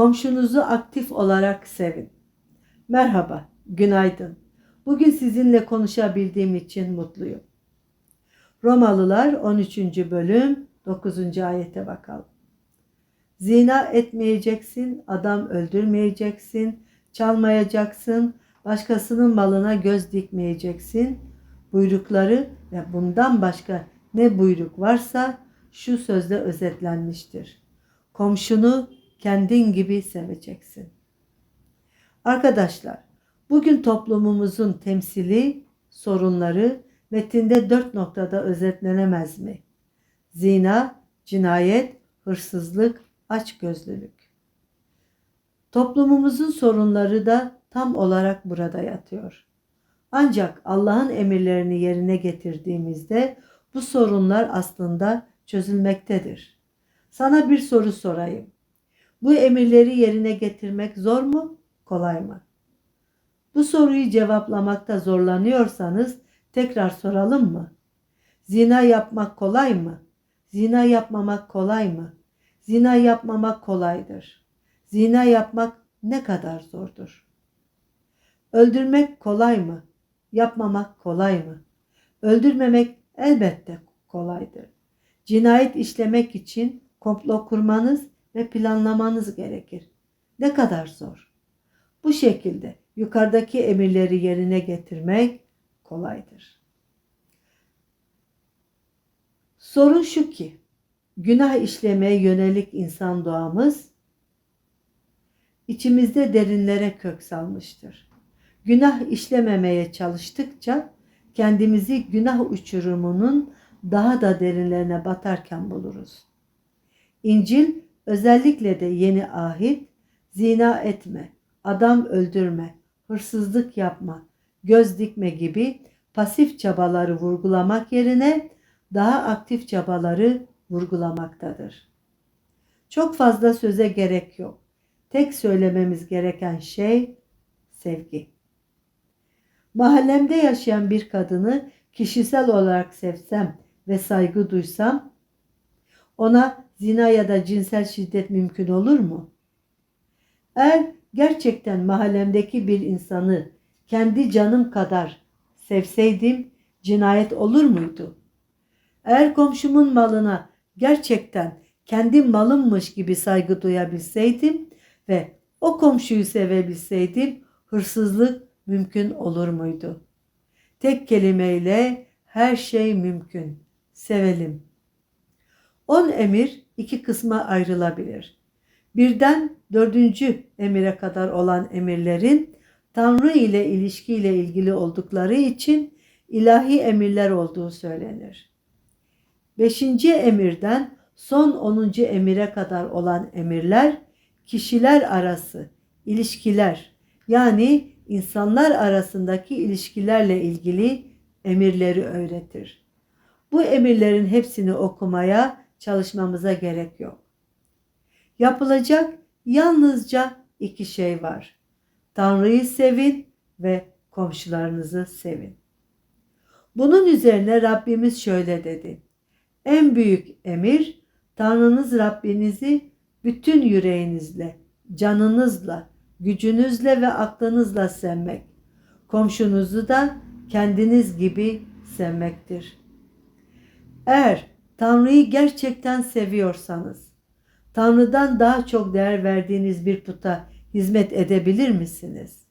Komşunuzu aktif olarak sevin. Merhaba, günaydın. Bugün sizinle konuşabildiğim için mutluyum. Romalılar 13. bölüm 9. ayete bakalım. Zina etmeyeceksin, adam öldürmeyeceksin, çalmayacaksın, başkasının malına göz dikmeyeceksin. Buyrukları ve bundan başka ne buyruk varsa şu sözle özetlenmiştir. Komşunu kendin gibi seveceksin. Arkadaşlar, bugün toplumumuzun temsili, sorunları metinde dört noktada özetlenemez mi? Zina, cinayet, hırsızlık, açgözlülük. Toplumumuzun sorunları da tam olarak burada yatıyor. Ancak Allah'ın emirlerini yerine getirdiğimizde bu sorunlar aslında çözülmektedir. Sana bir soru sorayım. Bu emirleri yerine getirmek zor mu, kolay mı? Bu soruyu cevaplamakta zorlanıyorsanız tekrar soralım mı? Zina yapmak kolay mı? Zina yapmamak kolay mı? Zina yapmamak kolaydır. Zina yapmak ne kadar zordur? Öldürmek kolay mı? Yapmamak kolay mı? Öldürmemek elbette kolaydır. Cinayet işlemek için komplo kurmanız ve planlamanız gerekir. Ne kadar zor. Bu şekilde yukarıdaki emirleri yerine getirmek kolaydır. Sorun şu ki, günah işlemeye yönelik insan doğamız içimizde derinlere kök salmıştır. Günah işlememeye çalıştıkça kendimizi günah uçurumunun daha da derinlerine batarken buluruz. İncil özellikle de yeni ahit zina etme, adam öldürme, hırsızlık yapma, göz dikme gibi pasif çabaları vurgulamak yerine daha aktif çabaları vurgulamaktadır. Çok fazla söze gerek yok. Tek söylememiz gereken şey sevgi. Mahallemde yaşayan bir kadını kişisel olarak sevsem ve saygı duysam ona zina ya da cinsel şiddet mümkün olur mu? Eğer gerçekten mahallemdeki bir insanı kendi canım kadar sevseydim cinayet olur muydu? Eğer komşumun malına gerçekten kendi malımmış gibi saygı duyabilseydim ve o komşuyu sevebilseydim hırsızlık mümkün olur muydu? Tek kelimeyle her şey mümkün. Sevelim. On emir iki kısma ayrılabilir. Birden dördüncü emire kadar olan emirlerin Tanrı ile ilişkiyle ilgili oldukları için ilahi emirler olduğu söylenir. Beşinci emirden son onuncu emire kadar olan emirler kişiler arası ilişkiler yani insanlar arasındaki ilişkilerle ilgili emirleri öğretir. Bu emirlerin hepsini okumaya çalışmamıza gerek yok. Yapılacak yalnızca iki şey var. Tanrı'yı sevin ve komşularınızı sevin. Bunun üzerine Rabbimiz şöyle dedi. En büyük emir Tanrınız Rabbinizi bütün yüreğinizle, canınızla, gücünüzle ve aklınızla sevmek. Komşunuzu da kendiniz gibi sevmektir. Eğer Tanrı'yı gerçekten seviyorsanız, Tanrı'dan daha çok değer verdiğiniz bir puta hizmet edebilir misiniz?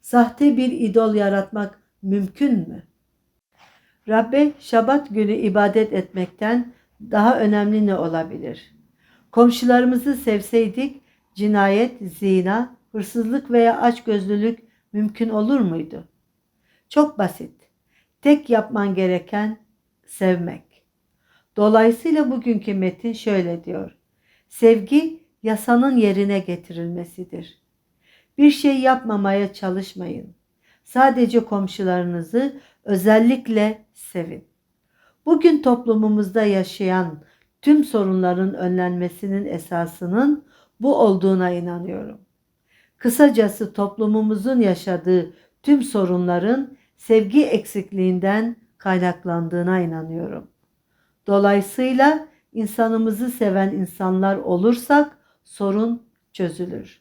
Sahte bir idol yaratmak mümkün mü? Rabbe şabat günü ibadet etmekten daha önemli ne olabilir? Komşularımızı sevseydik cinayet, zina, hırsızlık veya açgözlülük mümkün olur muydu? Çok basit. Tek yapman gereken sevmek. Dolayısıyla bugünkü metin şöyle diyor. Sevgi yasanın yerine getirilmesidir. Bir şey yapmamaya çalışmayın. Sadece komşularınızı özellikle sevin. Bugün toplumumuzda yaşayan tüm sorunların önlenmesinin esasının bu olduğuna inanıyorum. Kısacası toplumumuzun yaşadığı tüm sorunların sevgi eksikliğinden kaynaklandığına inanıyorum. Dolayısıyla insanımızı seven insanlar olursak sorun çözülür.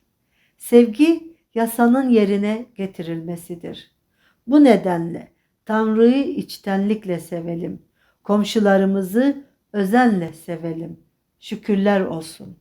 Sevgi yasanın yerine getirilmesidir. Bu nedenle Tanrı'yı içtenlikle sevelim. Komşularımızı özenle sevelim. Şükürler olsun.